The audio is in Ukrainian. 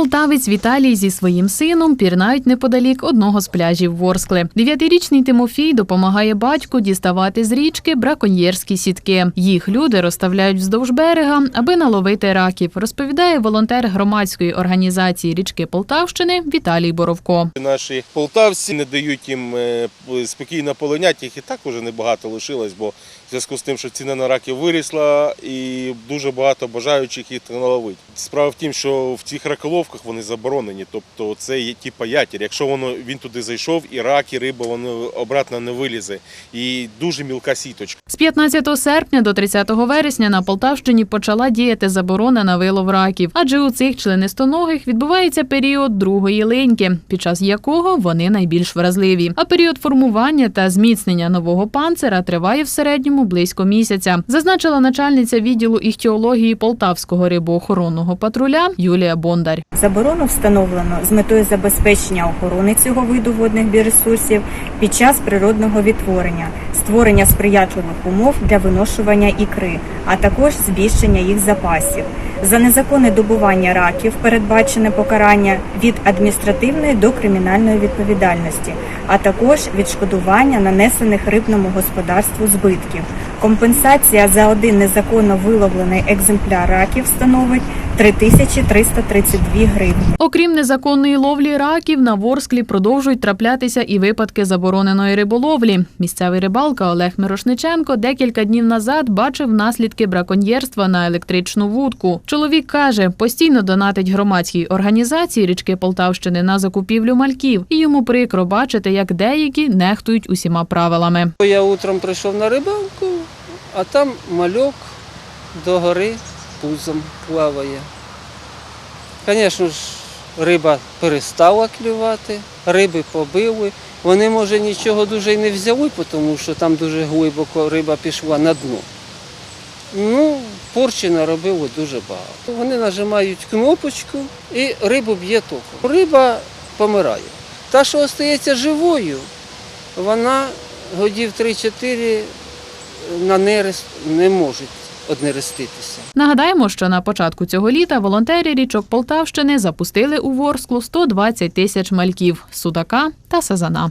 Полтавець Віталій зі своїм сином пірнають неподалік одного з пляжів Ворскли. Дев'ятирічний Тимофій допомагає батьку діставати з річки браконьєрські сітки. Їх люди розставляють вздовж берега, аби наловити раків, розповідає волонтер громадської організації річки Полтавщини Віталій Боровко. Наші полтавці не дають їм е, спокійно полинять, їх і так вже небагато лишилось, бо в зв'язку з тим, що ціна на раків вирісла і дуже багато бажаючих їх наловити. Справа в тім, що в цих раколовках вони заборонені, тобто це є типа ятір. Якщо воно він туди зайшов, і рак, і риба вони обратно не вилізе. І дуже мілка сіточка. З 15 серпня до 30 вересня на Полтавщині почала діяти заборона на вилов раків, адже у цих членистоногих відбувається період другої линьки, під час якого вони найбільш вразливі. А період формування та зміцнення нового панцира триває в середньому близько місяця, зазначила начальниця відділу іхтіології Полтавського рибоохоронного патруля Юлія Бондар. Заборону встановлено з метою забезпечення охорони цього виду водних біоресурсів під час природного відтворення, створення сприятливих умов для виношування ікри, а також збільшення їх запасів. За незаконне добування раків передбачене покарання від адміністративної до кримінальної відповідальності, а також відшкодування нанесених рибному господарству збитків. Компенсація за один незаконно виловлений екземпляр раків становить 3332 гривні. Окрім незаконної ловлі раків, на Ворсклі продовжують траплятися і випадки забороненої риболовлі. Місцевий рибалка Олег Мирошниченко декілька днів назад бачив наслідки браконьєрства на електричну вудку. Чоловік каже, постійно донатить громадській організації річки Полтавщини на закупівлю мальків, і йому прикро бачити, як деякі нехтують усіма правилами. Я утром прийшов на рибалку, а там мальок до гори пузом плаває. Звісно ж, риба перестала клювати, риби побили. Вони, може, нічого дуже й не взяли, тому що там дуже глибоко риба пішла на дно. Ну, порчі наробило дуже багато. Вони нажимають кнопочку і рибу б'є током. Риба помирає. Та, що остається живою, вона годів 3-4 на нерест не можуть однереститися. Нагадаємо, що на початку цього літа волонтери річок Полтавщини запустили у Ворсклу 120 тисяч мальків, судака та сазана.